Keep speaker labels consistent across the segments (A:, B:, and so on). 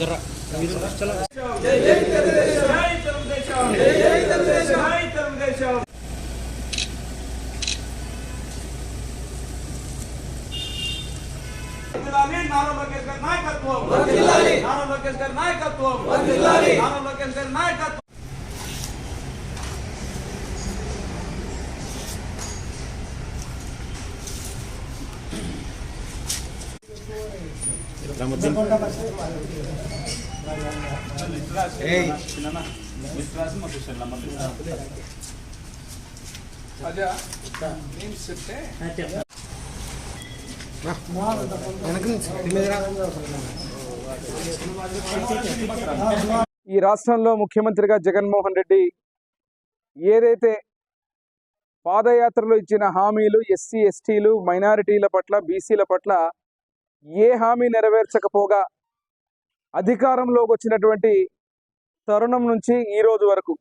A: జర.
B: నారా లోకేష్ గారి నాయకత్వం. నారా లోకేష్ గారి నాయకత్వం. నారా లోకేష్ గారి నాయకత్వం
C: ఈ రాష్ట్రంలో ముఖ్యమంత్రిగా జగన్మోహన్ రెడ్డి ఏదైతే పాదయాత్రలో ఇచ్చిన హామీలు ఎస్సీ ఎస్టీలు మైనారిటీల పట్ల బీసీల పట్ల ఏ హామీ నెరవేర్చకపోగా అధికారంలోకి వచ్చినటువంటి తరుణం నుంచి ఈ రోజు వరకు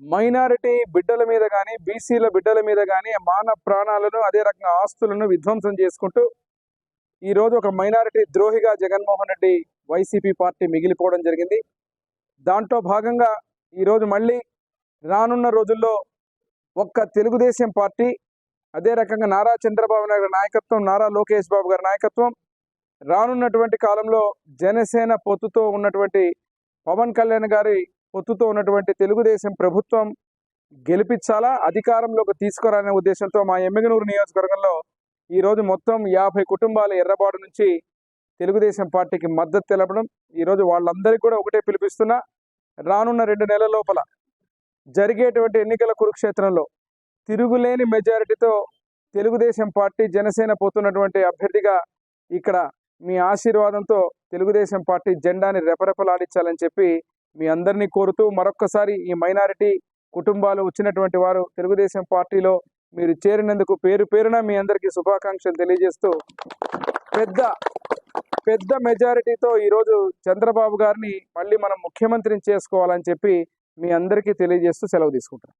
C: మైనారిటీ బిడ్డల మీద కానీ బీసీల బిడ్డల మీద కానీ మానవ ప్రాణాలను అదే రకంగా ఆస్తులను విధ్వంసం చేసుకుంటూ ఈరోజు ఒక మైనారిటీ ద్రోహిగా జగన్మోహన్ రెడ్డి వైసీపీ పార్టీ మిగిలిపోవడం జరిగింది. దాంట్లో భాగంగా ఈరోజు మళ్ళీ రానున్న రోజుల్లో ఒక్క తెలుగుదేశం పార్టీ అదే రకంగా నారా చంద్రబాబు నాయుడు నాయకత్వం నారా లోకేష్ బాబు గారి నాయకత్వం రానున్నటువంటి కాలంలో జనసేన పొత్తుతో ఉన్నటువంటి పవన్ కళ్యాణ్ గారి పొత్తుతో ఉన్నటువంటి తెలుగుదేశం ప్రభుత్వం గెలిపించాలా అధికారంలోకి తీసుకురానే ఉద్దేశంతో మా ఎమ్మిగనూరు నియోజకవర్గంలో ఈరోజు మొత్తం యాభై కుటుంబాల ఎర్రబాటు నుంచి తెలుగుదేశం పార్టీకి మద్దతు తెలపడం ఈరోజు వాళ్ళందరికీ కూడా ఒకటే పిలిపిస్తున్నా రానున్న రెండు నెలల లోపల జరిగేటువంటి ఎన్నికల కురుక్షేత్రంలో తిరుగులేని మెజారిటీతో తెలుగుదేశం పార్టీ జనసేన పోతున్నటువంటి అభ్యర్థిగా ఇక్కడ మీ ఆశీర్వాదంతో తెలుగుదేశం పార్టీ జెండాని రెపరెపలాడించాలని చెప్పి మీ అందరినీ కోరుతూ మరొక్కసారి ఈ మైనారిటీ కుటుంబాలు వచ్చినటువంటి వారు తెలుగుదేశం పార్టీలో మీరు చేరినందుకు పేరు పేరున మీ అందరికీ శుభాకాంక్షలు తెలియజేస్తూ పెద్ద పెద్ద మెజారిటీతో ఈరోజు చంద్రబాబు గారిని మళ్ళీ మనం ముఖ్యమంత్రిని చేసుకోవాలని చెప్పి మీ అందరికీ తెలియజేస్తూ సెలవు తీసుకుంటాం